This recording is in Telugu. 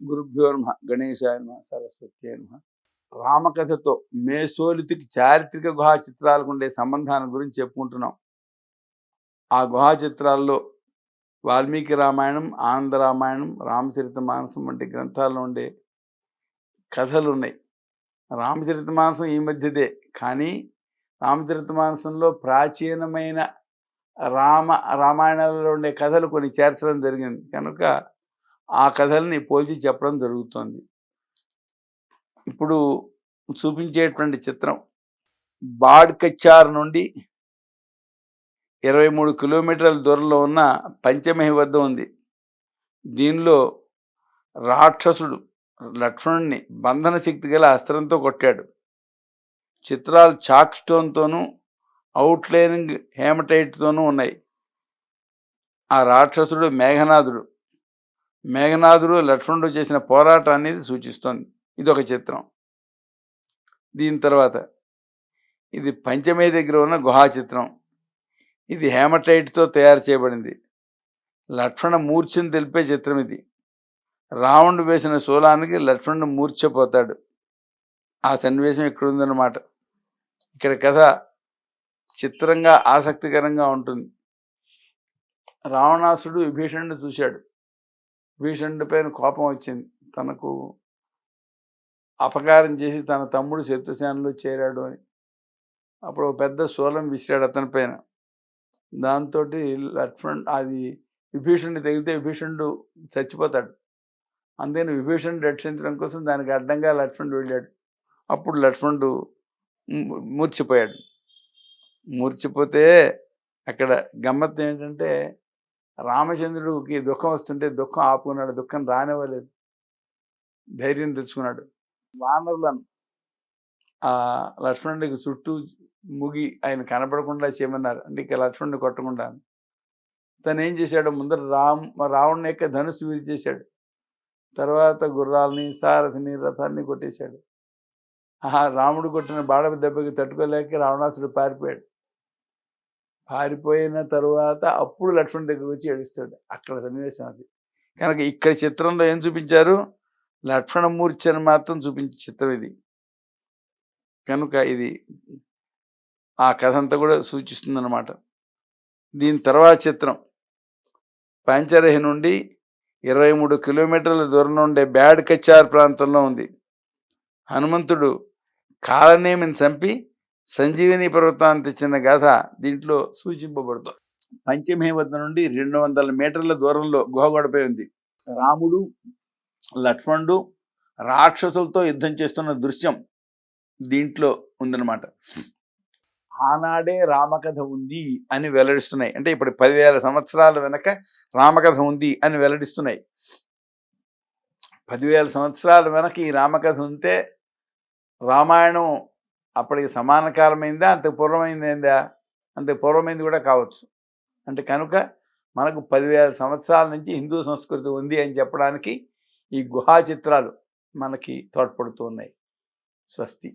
గురుభ్యో నమ గణేశాయ నమ సరస్వతి నమ. రామకథతో మేసోలితికి చారిత్రక గుహా చిత్రాలకు ఉండే సంబంధాన్ని గురించి చెప్పుకుంటున్నాం. ఆ గుహా చిత్రాల్లో వాల్మీకి రామాయణం ఆనంద రామాయణం రామచరిత మానసం వంటి గ్రంథాల్లో ఉండే కథలు ఉన్నాయి రామచరిత మానసం ఈ మధ్యదే కానీ రామచరిత మానసంలో ప్రాచీనమైన రామ రామాయణాలలో ఉండే కథలు కొన్ని చేర్చడం జరిగింది. కనుక ఆ కథల్ని పోల్చి చెప్పడం జరుగుతుంది. ఇప్పుడు చూపించేటువంటి చిత్రం బాడ్కచ్చార్ నుండి ఇరవై మూడు కిలోమీటర్ల దూరంలో ఉన్న పంచమహి వద్ద ఉంది. దీనిలో రాక్షసుడు లక్ష్మణుణ్ణి బంధన శక్తి గల అస్త్రంతో కొట్టాడు. చిత్రాలు చాక్ స్టోన్తోనూ అవుట్లైనింగ్ హేమటైట్తోనూ ఉన్నాయి. ఆ రాక్షసుడు మేఘనాథుడు. మేఘనాథుడు లక్ష్మణుడు చేసిన పోరాటం అనేది సూచిస్తోంది. ఇది ఒక చిత్రం. దీని తర్వాత ఇది పంచమే దగ్గర ఉన్న గుహా చిత్రం. ఇది హేమటైట్తో తయారు చేయబడింది. లక్ష్మణ మూర్ఛను తెలిపే చిత్రం ఇది. రావణుడు వేసిన శూలానికి లక్ష్మణుడు మూర్ఛపోతాడు. ఆ సన్నివేశం ఇక్కడ ఉందన్నమాట ఇక్కడ కథ చిత్రంగా ఆసక్తికరంగా ఉంటుంది. రావణాసుడు విభీషణుడు చూశాడు. భీషణుడి పైన కోపం వచ్చింది. తనకు అపకారం చేసి తన తమ్ముడు శత్రుసేనలో చేరాడు అని. అప్పుడు పెద్ద శూలం విసిరాడు అతని పైన. దాంతో లక్ష్మణ్ అది విభీషణుడి తగిలితే విభీషణుడు చచ్చిపోతాడు. అందుకని విభీషణుడు రక్షించడం కోసం దానికి అడ్డంగా లక్ష్మణుడు వెళ్ళాడు. అప్పుడు లక్ష్మణుడు మూర్చిపోయాడు. మూర్చిపోతే అక్కడ గమ్మత్తు ఏంటంటే రామచంద్రుడికి దుఃఖం వస్తుంటే దుఃఖం ఆపుకున్నాడు దుఃఖం రానివ్వలేదు. ధైర్యం తెచ్చుకున్నాడు. వానరులను ఆ లక్ష్మణుడికి చుట్టూ ముగి ఆయన కనపడకుండా చేయమన్నారు. అంటే ఇక లక్ష్మణుడిని కొట్టకుండా. తను ఏం చేశాడు? ముందర రామ్ రావణుని యొక్క ధనుసు విరిచేశాడు. తర్వాత గుర్రాలని సారథిని రథాన్ని కొట్టేశాడు. ఆ రాముడు కొట్టిన బాడ దెబ్బకి తట్టుకోలేక రావణాసుడు పారిపోయాడు. పారిపోయిన తర్వాత అప్పుడు లక్ష్మణ్ దగ్గరికి వచ్చి ఏడుస్తాడు. అక్కడ సన్నివేశం అది. కనుక ఇక్కడ చిత్రంలో ఏం చూపించారు? లక్ష్మణమూర్ఛని మాత్రం చూపించే చిత్రం ఇది. కనుక ఇది ఆ కథ అంతా కూడా సూచిస్తుందన్నమాట. దీని తర్వాత చిత్రం. పంచరహి నుండి ఇరవై మూడు కిలోమీటర్ల దూరంలో ఉండే బ్యాడ్ కచ్చార్ ప్రాంతంలో ఉంది. హనుమంతుడు కాలనేమిని చంపి సంజీవిని పర్వతాన్ని తెచ్చిన గాథ దీంట్లో సూచింపబడుతుంది. పంచమే వద్ద నుండి రెండు వందల మీటర్ల దూరంలో గుహగొడపై ఉంది. రాముడు లక్ష్మణుడు రాక్షసులతో యుద్ధం చేస్తున్న దృశ్యం దీంట్లో ఉందన్నమాట. ఆనాడే రామకథ ఉంది అని వెల్లడిస్తున్నాయి. అంటే ఇప్పుడు పదివేల సంవత్సరాల వెనక రామకథ ఉంది అని వెల్లడిస్తున్నాయి. పదివేల సంవత్సరాల వెనక ఈ రామకథ ఉంటే రామాయణం అప్పటికి సమాన కాలమైందా? అంత పూర్వమైందేందా? అంత పూర్వమైంది కూడా కావచ్చు. అంటే కనుక మనకు పదివేల సంవత్సరాల నుంచి హిందూ సంస్కృతి ఉంది అని చెప్పడానికి ఈ గుహా చిత్రాలు మనకి తోడ్పడుతూ ఉన్నాయి స్వస్తి.